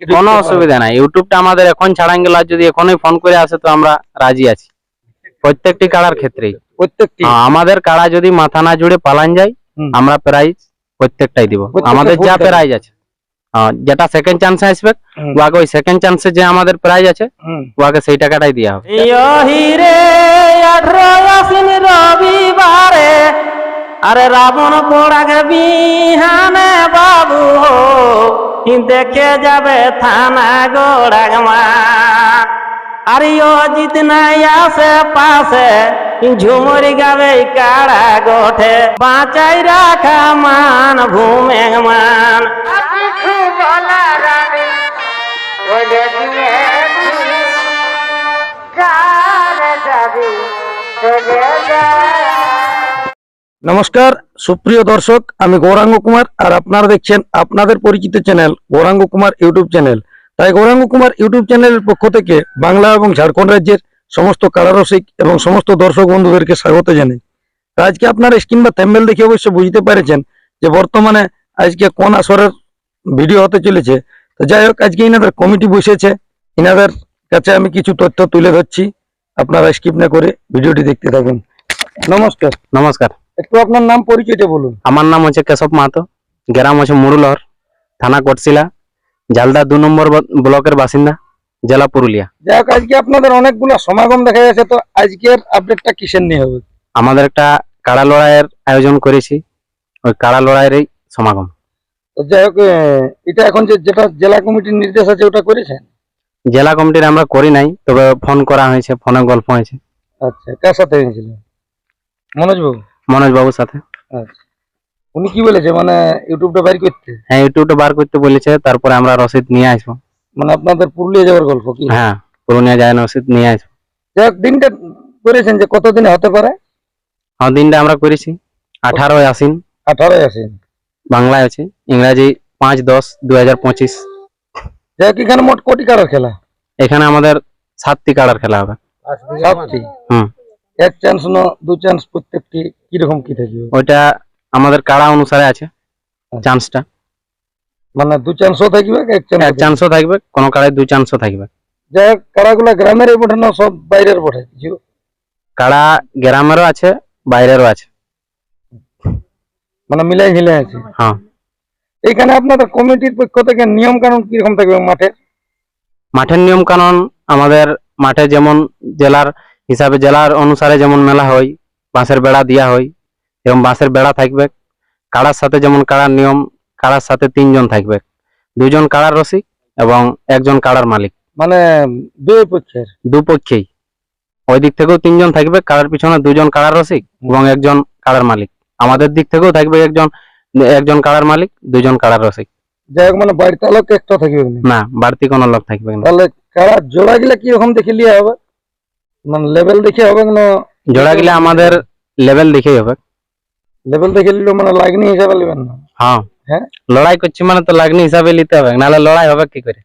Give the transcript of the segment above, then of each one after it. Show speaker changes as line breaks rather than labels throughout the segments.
কোনো অসুবিধা নাই। ইউটিউবটা আমাদের এখন ছাড়ান গেল যদি এখনই ফোন করে আসে তো আমরা রাজি আছি। প্রত্যেকটি কাড়ার ক্ষেত্রেই।
প্রত্যেকটি।
হ্যাঁ, আমাদের কাড়া যদি মাথা না জুড়ে পালান যায় আমরা প্রাইজ প্রত্যেকটাই দিব। আমাদের যা প্রাইজ আছে। হ্যাঁ, যেটা সেকেন্ড চান্সে আসবে ওয়াকে ওই সেকেন্ড চান্সে যে আমাদের প্রাইজ আছে। ওয়াকে সেই টাকাটাই দেওয়া হবে।
রবিবারে আরে রাবণ পোড়াকে বিহানে বাবু হো। দেখে যাবে থানা গোড়াগ মা আর অজিত নাই আসে পাশে, ঝুমরি গাবে কাড়া গোঠে। বাঁচাই রাখা মান ভূমে মান।
নমস্কার, সুপ্রিয় দর্শক, আমি গৌরাঙ্গ কুমার আর আপনারা দেখছেন আপনাদের পরিচিত channel Gouranga Kumar YouTube channel. তাই গৌরাঙ্গ কুমার ইউটিউব চ্যানেলের পক্ষ থেকে বাংলা এবং ঝাড়খণ্ড রাজ্যের সমস্ত কারারসিক এবং সমস্ত দর্শক বন্ধুদেরকে স্বাগত জানাই। তো আজকে আপনারা স্ক্রিন বা থ্যাম্বেল দেখে অবশ্য বুঝতে পেরেছেন যে বর্তমানে আজকে কোন আসরের ভিডিও হতে চলেছে। তো যাই হোক, আজকে ইনাদের কমিটি বসেছে। ইনাদের কাছে আমি কিছু তথ্য তুলে ধরছি। আপনারা স্কিপ না করে ভিডিওটি দেখতে থাকুন। নমস্কার।
নমস্কার।
একটু আপনার নাম পরিচয়টা বলুন।
আমার নাম হচ্ছে কেশব মাহাতো গ্রাম হচ্ছে মুরুলহর থানা কটশিলা জালদা দু নম্বর ব্লকের বাসিন্দা জেলা পুরুলিয়া।
যাই হোক আজকে আপনাদের অনেকগুলো সমাগম দেখা যাচ্ছে তো আজকের আপডেটটা কিসের নিয়ে হবে?
আমাদের একটা কাড়া লড়াইয়ের আয়োজন করেছি ওই কাড়া লড়াইয়েরই সমাগম।
তো যাই হোক এটা এখন যে যেটা জেলা কমিটির নির্দেশ আছে ওটা করেছেন?
জেলা কমিটির আমরা করি নাই তবে ফোন করা হয়েছে ফোনে গল্প হয়েছে।
আচ্ছা কার সাথে হয়েছিল? মনোজ বাবু
মনোজ বাবুর সাথে।
আচ্ছা। উনি কি বলেছে? মানে ইউটিউবটা বাইর করতে?
হ্যাঁ ইউটিউবটা বার করতে বলেছে তারপরে আমরা রসিদ নিয়ে আসব।
মানে আপনাদের পুরুলিয়া যাওয়ার গল্প কি?
হ্যাঁ পুরুলিয়া যায় রসিদ নিয়ে আসব।
যাই হোক দিনটা করেছেন যে কতদিনে হতে পারে?
হ্যাঁ দিনটা আমরা করেছি। আঠারোই আসিন
আঠারোই আসেন
বাংলায় আছে ইংরাজি পাঁচ দশ দু হাজার পঁচিশ।
যাই হোক এখানে মোট কোটি কারার খেলা?
এখানে আমাদের সাতটি কাড়ার খেলা হবে।
সাতটি?
হুম।
এক চান্স ন দু চান্স প্রত্যেকটি কীরকম কি থাকবে?
ওইটা আমাদের কাড়া অনুসারে আছে চান্সটা
মানে দু চান্সও থাকবে এক চান্স
এক চান্সও থাকবে? কোনো কাড়ায় দু চান্সও থাকবে।
যাই হোক কারাগুলা গ্রামের বটে না সব বাইরের বটে কিছু
কাড়া গ্রামেরও আছে বাইরেরও আছে।
মানে মিলাই ঝিলাই আছে।
হ্যাঁ।
এখানে আপনাদের কমিটির পক্ষ থেকে নিয়ম কানুন কীরকম থাকবে মাঠে
মাঠের নিয়ম কানুন আমাদের মাঠে যেমন জেলার হিসাবে জেলার অনুসারে যেমন মেলা হয় বাঁশের বেড়া দেওয়া হয় এবং বাঁশের বেড়া থাকবে। কাড়ার সাথে যেমন কাড়ার নিয়ম কাড়ার সাথে তিনজন থাকবে। দুজন কাড়ার রসিক এবং একজন কাড়ার মালিক।
মানে দুই পক্ষের?
দুপক্ষেই ওই দিক থেকেও তিনজন থাকবে কাড়ার পিছনে দুজন কাড়ার রসিক এবং একজন কাড়ার মালিক। আমাদের দিক থেকেও থাকবে একজন একজন কাড়ার মালিক দুজন কাড়ার রসিক।
যাই হোক মানে বাড়িতে লোক একটা থাকবে না।
বাড়তি কোনো লোক থাকবে না।
তাহলে কারা জোড়া গিলা কীরকম দেখে লিয়া হবে? মানে লেভেল দেখে হবে না
জোড়া গিলা আমাদের লেভেল দেখেই হবে।
লেভেল দেখে নিলে মানে লাগনি হিসাবে নেবেন না?
হ্যাঁ।
হ্যাঁ?
লড়াই করছি মানে তো লাগনি হিসাবে নিতে হবে নাহলে লড়াই হবে কি করে?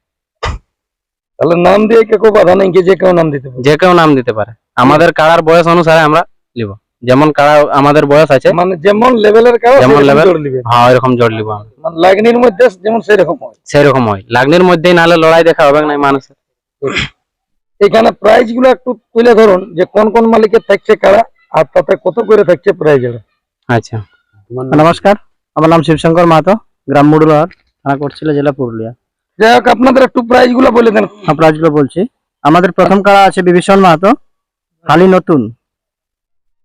তাহলে নাম দিয়ে কেউ বাধা নেই যে কেউ নাম দিতে পারে।
যে কেউ নাম দিতে পারে। আমাদের কাড়ার বয়স অনুসারে আমরা নিব। যেমন কাড়া আমাদের বয়স আছে
মানে যেমন লেভেলের কারা
যেমন
নিবে
হ্যাঁ এরকম জোর নিব
মানে লাগনির মধ্যে যেমন সেরকম হয়।
সেরকম হয়। লাগনির মধ্যেই নাহলে লড়াই দেখা হবে না মানুষের।
এখানে প্রাইজগুলো একটু তুলে ধরুন যে কোন কোন মালিকের থাকছে কারা আর তাতে কত করে থাকছে প্রাইজ
আচ্ছা।
নমস্কার আমার নাম শিবশঙ্কর মাহাতো গ্রাম মুডুলহাট থানা করছিল জেলা পুরুলিয়া।
যাই হোক আপনাদের একটু প্রাইজগুলো বলে দেন।
আপনারা বলছি। আমাদের প্রথম কারা আছে বিভীষণ মাহাতো খালি নতুন।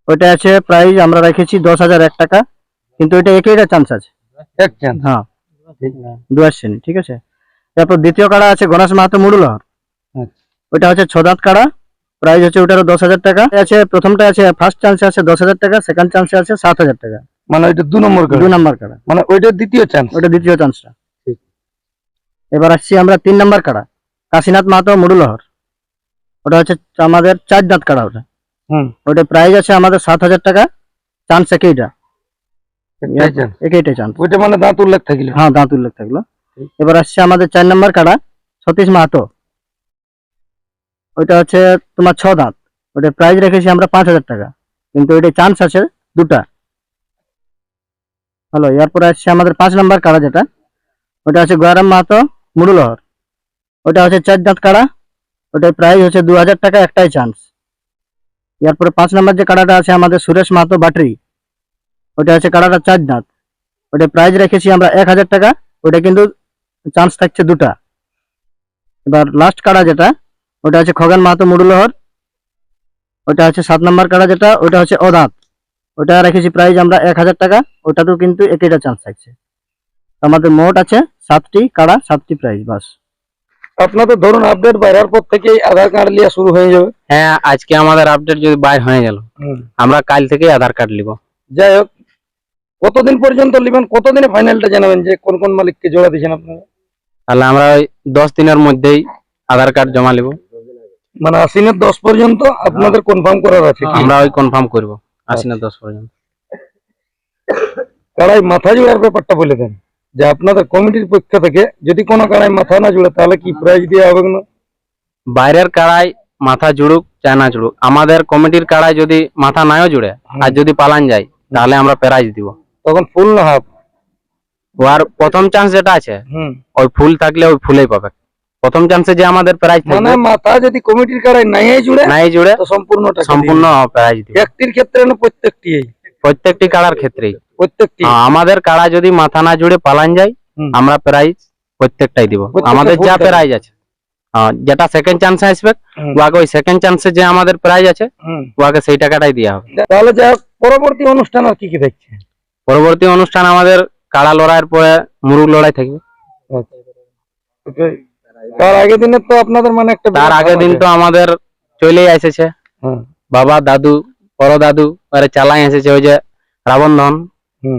ওইটা আছে প্রাইস আমরা রেখেছি দশ হাজার এক টাকা কিন্তু ওইটা একইটা চান্স আছে।
এক চান্স
হ্যাঁ। দু শ্রেণি ঠিক আছে? তারপর দ্বিতীয় কারা আছে গণেশ মাহাতো মুডুলহর
আচ্ছা।
ওইটা হচ্ছে ছদাঁত কাড়া। প্রাইস হচ্ছে ওটারও দশ হাজার টাকা। আছে প্রথমটা আছে ফার্স্ট চান্সে আছে দশ হাজার টাকা সেকেন্ড চান্সে আছে সাত হাজার টাকা।
মানে ওইটা দু নম্বর
দু নম্বর কাড়া।
মানে ওইটা দ্বিতীয় চান্স
ওইটা দ্বিতীয় চান্সটা এবার আসছি আমরা তিন নাম্বার কাড়া কাশীনাথ মাহাতো মুডুলহর ওটা হচ্ছে আমাদের চার দাঁত কাড়া ওটা।
হুম।
ওটা প্রাইস আছে আমাদের সাত হাজার টাকা চান্স একইটা একইটা চান্স
ওইটা মানে দাঁত উল্লেখ থাকলে?
হ্যাঁ দাঁত উল্লেখ থাকল। এবার আসছে আমাদের চার নাম্বার কাড়া সতীশ মাহাতো। ওইটা হচ্ছে তোমার ছ দাঁত। ওটা প্রাইস রেখেছি আমরা পাঁচ হাজার টাকা। কিন্তু ওইটা চান্স আছে দুটা। হ্যালো এরপরে আসছে আমাদের পাঁচ নাম্বার কাড়া যেটা। ওটা আছে গয়ারাম মাহাতো মুরুলহর। ওটা হচ্ছে চার দাঁত কাড়া। ওটার প্রাইস হচ্ছে দু হাজার টাকা, একটাই চান্স এরপরে পাঁচ নম্বর যে কাড়াটা আছে আমাদের সুরেশ মাহাতো ব্যাটারি ওটা হচ্ছে কাড়াটা চার দাঁত। ওটা প্রাইস রেখেছি আমরা এক হাজার টাকা। ওটা কিন্তু চান্স থাকছে দুটা। এবার লাস্ট কাড়া যেটা ওটা হচ্ছে খগেন মাহাতো মুডুলহর। ওটা হচ্ছে সাত নম্বর কাড়া যেটা ওটা হচ্ছে অদাঁত ওটা রেখেছি প্রাইস আমরা এক হাজার টাকা ওটাতেও কিন্তু একইটা চান্স থাকছে। আমাদের মোট আছে সাতটি কাড়া সাতটি প্রাইস বাস।
আপনাদের ধরুন আপডেট বাইরের পর থেকেই আধার কার্ড লিয়া শুরু হয়ে যাবে।
হ্যাঁ আজকে আমাদের আপডেট যদি বাইর হয়ে গেল আমরা কাল থেকেই আধার কার্ড নিব।
যাই হোক কতদিন পর্যন্ত নেবেন কতদিনে ফাইনালটা জানাবেন যে কোন কোন মালিককে জোড়া দিয়েছেন আপনারা?
তাহলে আমরা ওই দশ দিনের মধ্যেই আধার কার্ড জমা নিব।
মানে আশ্বিনের দশ পর্যন্ত আপনাদের কনফার্ম করার আছে। কি?
আমরা ওই কনফার্ম করব আশ্বিনের দশ পর্যন্ত।
কাড়াই মাথা জোড়ার ব্যাপারটা বলে দেন যে আপনাদের কমিটির পক্ষ থেকে যদি কোনো কাড়াই মাথা না জুড়ে তাহলে কি প্রাইজ দেওয়া হবে না
বাইরের কাড়াই মাথা জুড়ুক চায় না জুড়ুক। আমাদের কমিটির কাড়াই যদি মাথা নাও জুড়ে আর যদি পালান যায় তাহলে আমরা প্রাইজ দিব।
তখন ফুল না হাফ
আর প্রথম চান্স যেটা আছে ওই ফুল থাকলে ওই ফুলেই পাবে। প্রথম চান্সে যে আমাদের প্রাইজ
মানে মাথা যদি কমিটির কাড়াই নাই জুড়ে
নাই জুড়ে
তো সম্পূর্ণ
সম্পূর্ণ প্রাইজ দিবে।
ব্যক্তির ক্ষেত্রে না প্রত্যেকটি
প্রত্যেকটি কাড়ার ক্ষেত্রেই।
প্রত্যেকটি?
আমাদের কাড়া যদি মাথা না জুড়ে পালান যায় আমরা প্রাইজ প্রত্যেকটাই দিব। আমাদের যা প্রাইজ আছে। যেটা সেকেন্ড চান্সে আসবে। ওয়াকে ওই সেকেন্ড চান্সে যে আমাদের প্রাইজ আছে। ওয়াকে সেই টাকাটাই দেওয়া হবে।
তাহলে যা পরবর্তী অনুষ্ঠান আর কি কি দেখছে?
পরবর্তী অনুষ্ঠান আমাদের কাড়া লড়াইয়ের পরে মুরুগ লড়াই থাকবে।
তার আগের দিনে তো আপনাদের মানে একটা
তার আগের দিন তো আমাদের চলেই এসেছে। বাবা দাদু বড় দাদু আরে চালাই এসেছে ওই যে রাবণ ধন।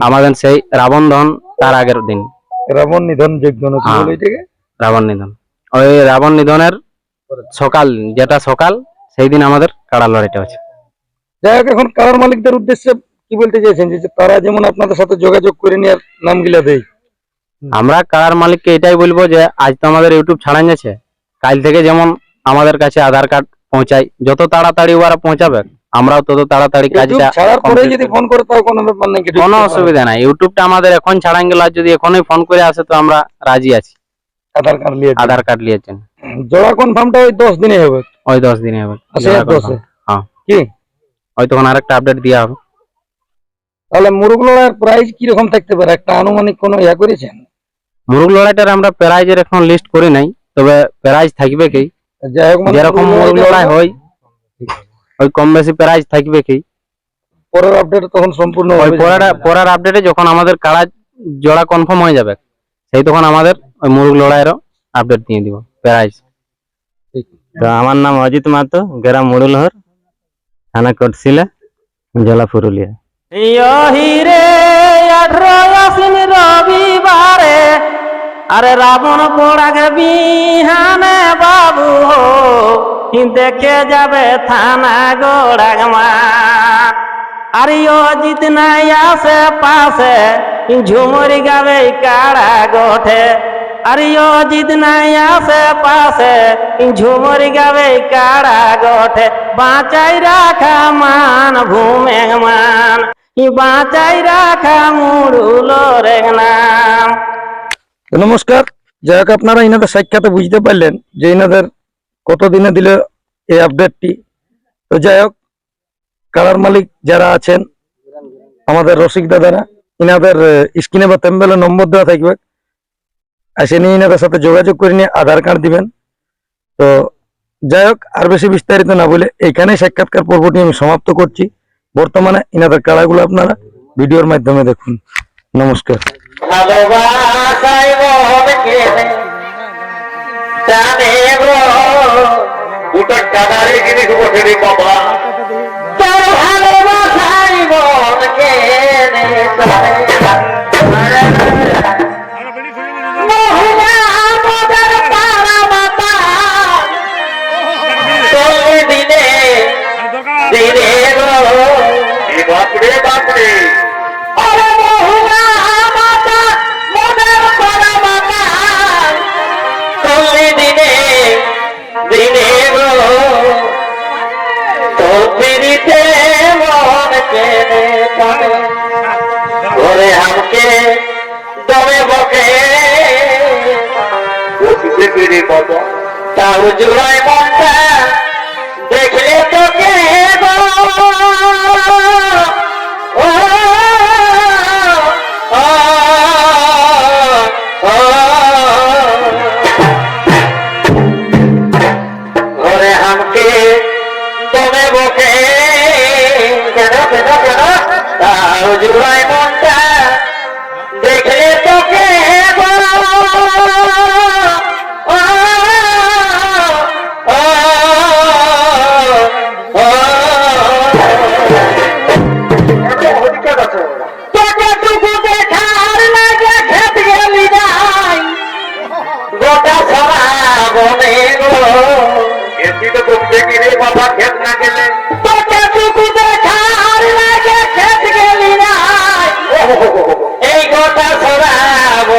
আমাদের সেই রাবণ ধন তার আগের দিন।
রাবণ নিধন যজ্ঞ
হ্যাঁ। রাবণ নিধন। ওই রাবণ নিধনের সকাল যেটা সকাল সেই দিন আমাদের কাড়া লড়াইটা আছে
যাই হোক এখন কারার মালিকদের উদ্দেশ্যে কি বলতে চাইছেন? যে যে তারা যেমন আপনাদের সাথে যোগাযোগ করে নিয়ে নামগুলা দেয়
আমরা কাড়ার মালিককে এটাই বলব যে আজ তো আমাদের ইউটিউব ছাড়ান যাচ্ছে কাল থেকে যেমন আমাদের কাছে আধার কার্ড পৌঁছায় যত তাড়াতাড়ি ওরা পৌঁছাবে আমরাও তত তাড়াতাড়ি কাজটা
ছাড়ার পরে যদি ফোন করে তাও কোনো ব্যাপার নাকি
কোনো অসুবিধা নাই। ইউটিউবটা আমাদের এখন ছাড়ান গেল যদি এখনই ফোন করে আসে তো আমরা রাজি আছি।
আধার কার্ড নিয়ে
আধার কার্ড নিয়ে জন্য
জোড়া কনফার্মটা ওই দশ দিনে হবে।
ওই দশ দিনে হবে।
আচ্ছা,
হ্যাঁ।
কি?
ওই তখন আরেকটা আপডেট দেওয়া হবে।
তাহলে মুরগ লড়াইয়ের প্রাইস কীরকম থাকতে পারে? একটা আনুমানিক কোনো ইয়া করেছেন?
মুরগ লড়াইটার আমরা প্রাইজের এখন লিস্ট করি নাই তবে প্রাইজ থাকবে কি?
মানে
যেরকম
মুরগ
লড়াই হয় ওই কম বেশি প্রাইজ থাকবে কি?
পরের আপডেট তখন সম্পূর্ণ হবে।
পরের পরের আপডেটে যখন আমাদের কাড়া জোড়া কনফার্ম হয়ে যাবে সেই তখন আমাদের ওই মুরগ লড়াইয়েরও আপডেট দিয়ে দিব প্রাইজ।
তো আমার নাম অজিত মাহাতো গ্রাম মুরুলহর থানা কটশিলা জেলা পুরুলিয়া।
রবিবারে আরে রাবণ পোড়াকে বিহানে বাবু দেখে যাবে থানা গোড়াগমা আরে অজিত নাই আসে পাশে, ঝুমরি গাবে কাড়া গোঠে। আরে অজিত নাই আসে পাশে, ঝুমরি গাবে কাড়া গোঠে। বাঁচাই রাখা মান ভূমে মান, বাঁচাই রাখা মুড়ুল রে নাম
নমস্কার। যাই হোক, আপনারা ইনাদের সাক্ষাতে বুঝতে পারলেন যে ইনাদের কত দিনে দিল এই আপডেটটি। তো যাই হোক কারার মালিক যারা আছেন, আমাদের রসিক দাদারা, ইনাদের স্ক্রিনে বা তেম্বেলে নম্বর দেওয়া থাকবে। আসে নিয়ে ইনাদের সাথে যোগাযোগ করে নিয়ে আধার কার্ড দিবেন। তো যাই হোক, আর বেশি বিস্তারিত না বলে এইখানেই সাক্ষাৎকার পর্বটি আমি সমাপ্ত করছি। বর্তমানে ইনাদের কাড়াগুলো আপনারা ভিডিওর মাধ্যমে দেখুন। নমস্কার।
ভালোবাসাই মনকে জানে গো
দুটো কাদারে গিরি বসে সেটি বাবা
দিনে গো পিড়িতে মন কেনে কানে ওরে আমাকে দমে বকে
অতীতের দেখবি
তাও জুড়াই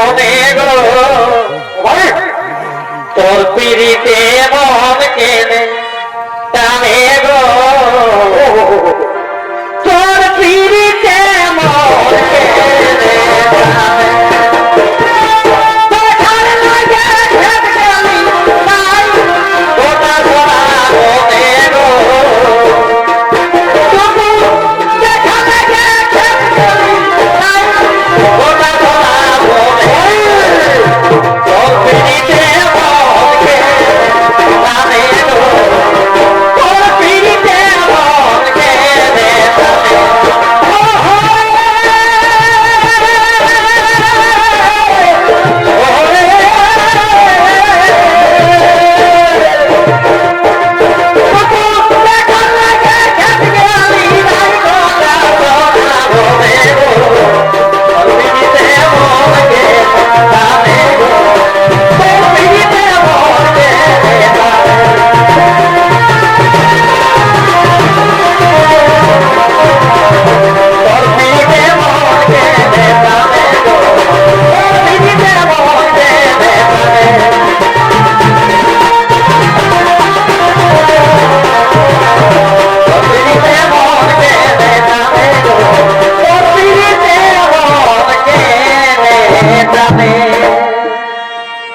বনে গো তোর পিড়িতে মন কেনে টানে গো।